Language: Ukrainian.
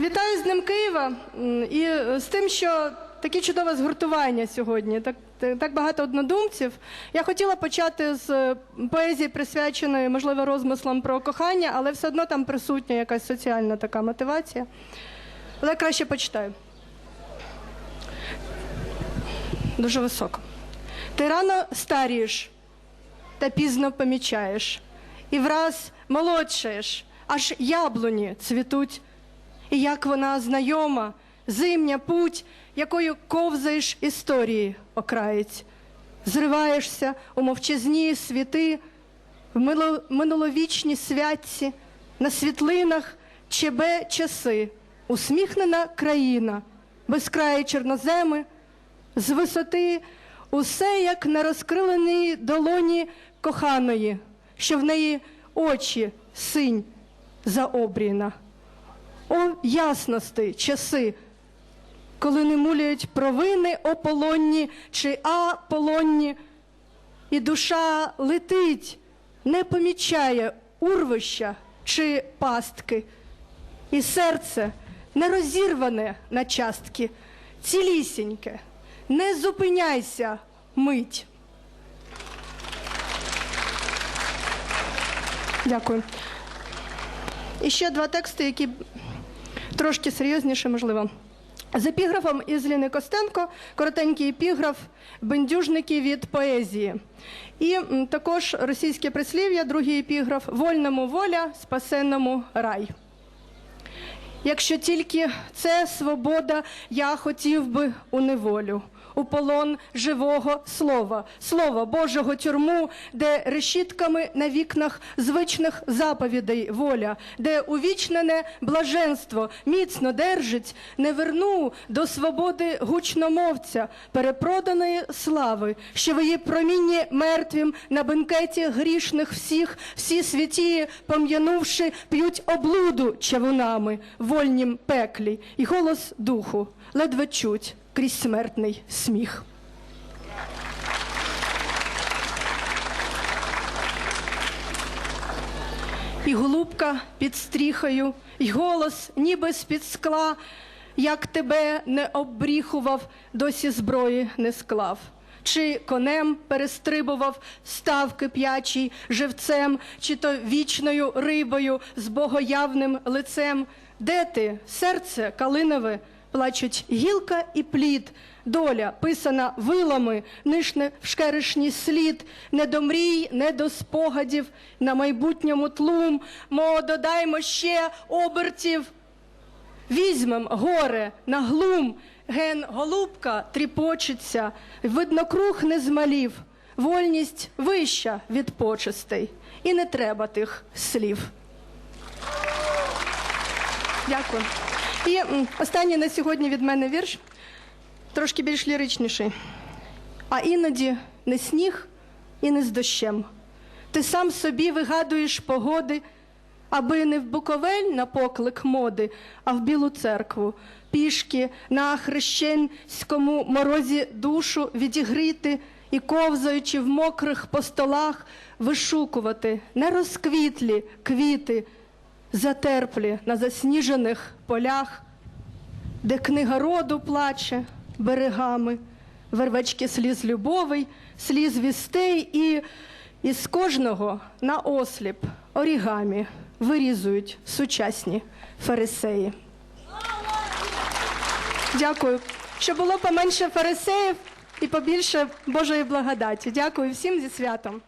Вітаю з Днем Києва і е, з тим, що таке чудове згуртування сьогодні. Так, так багато однодумців. Я хотіла почати з е, поезії, присвяченої, можливо, розмислам про кохання, але все одно там присутня якась соціальна така мотивація. Але краще почитаю. Дуже високо. Ти рано старієш та пізно помічаєш, і враз молодшаєш, аж яблуні цвітуть. І як вона знайома, зимня путь, якою ковзаєш історії окраєць. Зриваєшся у мовчазні світи, в минуловічні святці, на світлинах чебе часи, усміхнена країна, безкраї чорноземи, з висоти усе як на розкриленій долоні коханої, що в неї очі синь заобріна. О ясності часи, коли не муляють провини ополонні чи аполонні, і душа летить, не помічає урвища чи пастки, і серце не розірване на частки, цілісіньке, не зупиняйся мить. Дякую. І ще два тексти, які трошки серйозніше, можливо. З епіграфом із Ліни Костенко, коротенький епіграф бендюжники від поезії. І також російське прислів'я, другий епіграф Вольному воля, спасенному рай. Якщо тільки це свобода, я хотів би у неволю, у полон живого слова, слова Божого тюрму, де решітками на вікнах звичних заповідей воля, де увічнене блаженство міцно держить, не верну до свободи гучномовця, перепроданої слави, що в її промінні мертвім на бенкеті грішних всіх, всі святі, пом'янувши, п'ють облуду чавунами, вольнім пеклі, і голос духу ледве чуть крізь смертний сміх. І голубка під стріхою, і голос, ніби з-під скла, як тебе не обріхував, досі зброї не склав. Чи конем перестрибував став кип'ячий живцем, чи то вічною рибою з богоявним лицем. Де ти, серце калинове, плачуть гілка і плід, доля писана вилами, нишне в слід, не до мрій, не до спогадів, на майбутньому тлум, мо додаймо ще обертів. Візьмем горе на глум, ген голубка тріпочеться, видно, круг не змалів, вольність вища від почестей, і не треба тих слів. Дякую. І останній на сьогодні від мене вірш, трошки більш ліричніший. А іноді не сніг і не з дощем. Ти сам собі вигадуєш погоди, аби не в Буковель на поклик моди, а в Білу церкву, пішки на хрещенському морозі душу відігріти і, ковзаючи в мокрих по столах, вишукувати нерозквітлі квіти, затерплі на засніжених полях, де книга роду плаче берегами, вервечки сліз любовей, сліз вістей і із кожного на осліп орігамі вирізують сучасні фарисеї. Дякую. Щоб було поменше фарисеїв і побільше Божої благодаті. Дякую всім зі святом.